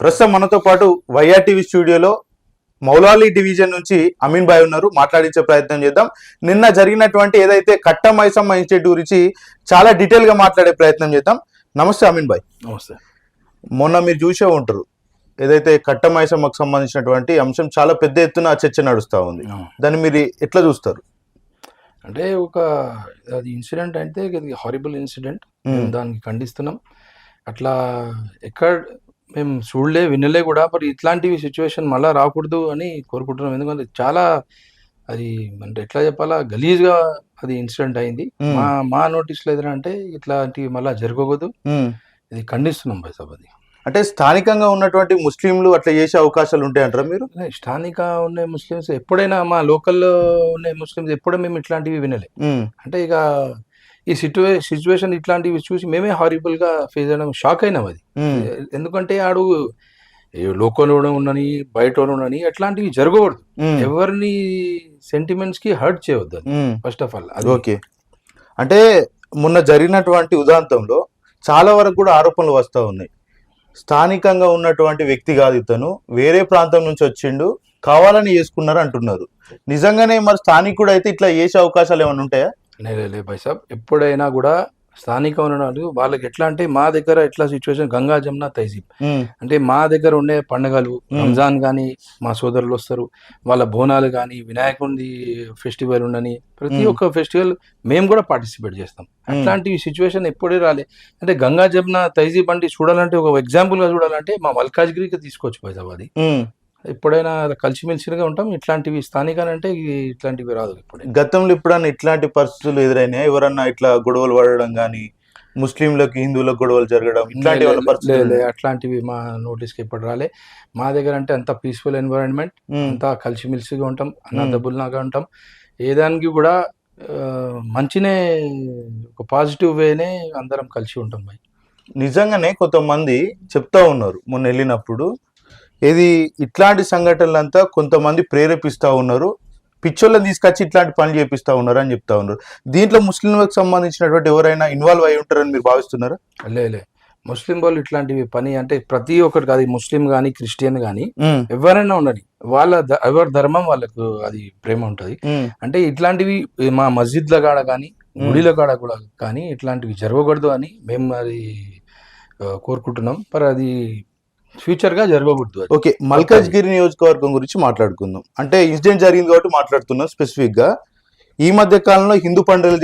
ప్రస్తుతం మనతో పాటు వైఆర్ టీవీ స్టూడియోలో మౌలాలి డివిజన్ నుంచి అమీన్ భాయ్ ఉన్నారు. మాట్లాడించే ప్రయత్నం చేద్దాం. నిన్న జరిగినటువంటి ఏదైతే కట్ట మైసమ్మ ఇన్స్టిట్యూట్ గురించి చాలా డీటెయిల్గా మాట్లాడే ప్రయత్నం చేద్దాం. నమస్తే అమీన్ భాయ్. నమస్తే. మొన్న మీరు చూసే ఉంటారు. ఏదైతే కట్ట మైసమ్మకు సంబంధించినటువంటి అంశం చాలా పెద్ద ఎత్తున చర్చ నడుస్తా ఉంది. దాన్ని మీరు ఎట్లా చూస్తారు? అంటే ఒక అది ఇన్సిడెంట్ అంటే ఇది హారిబుల్ ఇన్సిడెంట్. దానికి ఖండిస్తున్నాం. అట్లా ఎక్కడ మేము చూడలే వినలే కూడా. మరి ఇట్లాంటివి సిచ్యువేషన్ మళ్ళా రాకూడదు అని కోరుకుంటున్నాం. ఎందుకంటే చాలా అది అంటే ఎట్లా చెప్పాలా? గలీజ్గా అది ఇన్సిడెంట్ అయింది. మా మా నోటీస్లో ఏదంటే ఇట్లాంటివి మళ్ళా జరగకూడదు. ఇది ఖండిస్తున్నాం బైసాబ్ అది. అంటే స్థానికంగా ఉన్నటువంటి ముస్లింలు అట్లా చేసే అవకాశాలు ఉంటాయంటారా మీరు? స్థానిక ఉన్న ముస్లిమ్స్ ఎప్పుడైనా మా లోకల్లో ఉన్న ముస్లిమ్స్ ఎప్పుడూ మేము ఇట్లాంటివి వినలే. అంటే ఇక ఈ సిచ్యువే సిచ్యువేషన్ ఇట్లాంటివి చూసి మేమే హారిబుల్గా ఫేస్ చేయడం షాక్ అయినాం అది. ఎందుకంటే ఆడు ఏ లోకంలో ఉండని బయట ఉండని అట్లాంటివి జరగకూడదు. ఎవరిని సెంటిమెంట్స్కి హర్ట్ చేయవద్దు. ఫస్ట్ ఆఫ్ ఆల్ అది. ఓకే. అంటే మొన్న జరిగినటువంటి ఉదాంతంలో చాలా వరకు కూడా ఆరోపణలు వస్తూ ఉన్నాయి. స్థానికంగా ఉన్నటువంటి వ్యక్తి కాదు ఇతను వేరే ప్రాంతం నుంచి వచ్చిండు కావాలని చేసుకున్నారు అంటున్నారు. నిజంగానే మరి స్థానికుడు అయితే ఇట్లా చేసే అవకాశాలు ఏమైనా ఉంటాయా? లే బైసాబ్ ఎప్పుడైనా కూడా స్థానిక ఉన్నాడు వాళ్ళకి ఎట్లా అంటే మా దగ్గర ఎట్లా సిచ్యువేషన్ గంగా జమున తైజీబ్. అంటే మా దగ్గర ఉండే పండుగలు రంజాన్ కానీ మా సోదరులు వస్తారు. వాళ్ళ బోనాలు కానీ వినాయకుడి ఫెస్టివల్ ఉండని ప్రతి. ఒక్క ఫెస్టివల్ మేము కూడా పార్టిసిపేట్ చేస్తాం. అట్లాంటి సిచ్యువేషన్ ఎప్పుడే రాలే. అంటే గంగా జమున తైజీ బండి చూడాలంటే ఒక ఎగ్జాంపుల్గా చూడాలంటే మా మల్కాజ్గిరికి తీసుకోవచ్చు ఉమ్. ఎప్పుడైనా కలిసిమెలిసిగా ఉంటాం. ఇట్లాంటివి స్థానికాలంటే ఇట్లాంటివి రాదు ఇప్పుడే. గతంలో ఎప్పుడన్నా ఇట్లాంటి పరిస్థితులు ఎదురైనాయి? ఎవరన్నా ఇట్లా గొడవలు పడడం కానీ ముస్లింలకు హిందువులకు గొడవలు జరగడం ఇట్లాంటి ఏమైనా లే- పరిస్థితులు లే- అట్లాంటివి మా నోటీస్కి ఎప్పుడు రాలే. మా దగ్గర అంటే అంత పీస్ఫుల్ ఎన్వైరన్మెంట్. అంతా కలిసిమెలిసిగా ఉంటాం మ్మ్. అన్నదబ్బుల్లాగా ఉంటాం. ఏ దానికి కూడా మంచినే ఒక పాజిటివ్ వేనే అందరం కలిసి ఉంటాం. భయ్ నిజంగానే కొంతమంది చెప్తా ఉన్నారు. మొన్న వెళ్ళినప్పుడు ఇది ఇట్లాంటి సంఘటనలంతా కొంతమంది ప్రేరేపిస్తా ఉన్నారు. పిచ్చోళ్ళని తీసుకొచ్చి ఇట్లాంటి పనులు చేపిస్తా ఉన్నారు అని చెప్తా ఉన్నారు. దీంట్లో ముస్లింలకు సంబంధించినటువంటి ఎవరైనా ఇన్వాల్వ్ అయి ఉంటారని మీరు భావిస్తున్నారా? లే లే. ముస్లిం వాళ్ళు ఇట్లాంటివి పని అంటే ప్రతి ఒక్కటి కాదు ముస్లిం కానీ క్రిస్టియన్ కానీ ఎవరైనా ఉండని వాళ్ళ ఎవరి ధర్మం వాళ్ళకు అది ప్రేమ ఉంటుంది. అంటే ఇట్లాంటివి మా మస్జిద్ల కాడ కానీ గుడిల కాడ కూడా కానీ ఇట్లాంటివి జరగకూడదు అని మేము అది కోరుకుంటున్నాం. మరి అది ఫ్యూచర్గా జరగకూడదు ఓకే మల్కాజ్గిరి నియోజకవర్గం గురించి మాట్లాడుకుందాం. అంటే ఇన్సిడెంట్ జరిగింది కాబట్టి మాట్లాడుతున్నాం స్పెసిఫిక్గా ఈ మధ్య కాలంలో హిందూ పండుగలు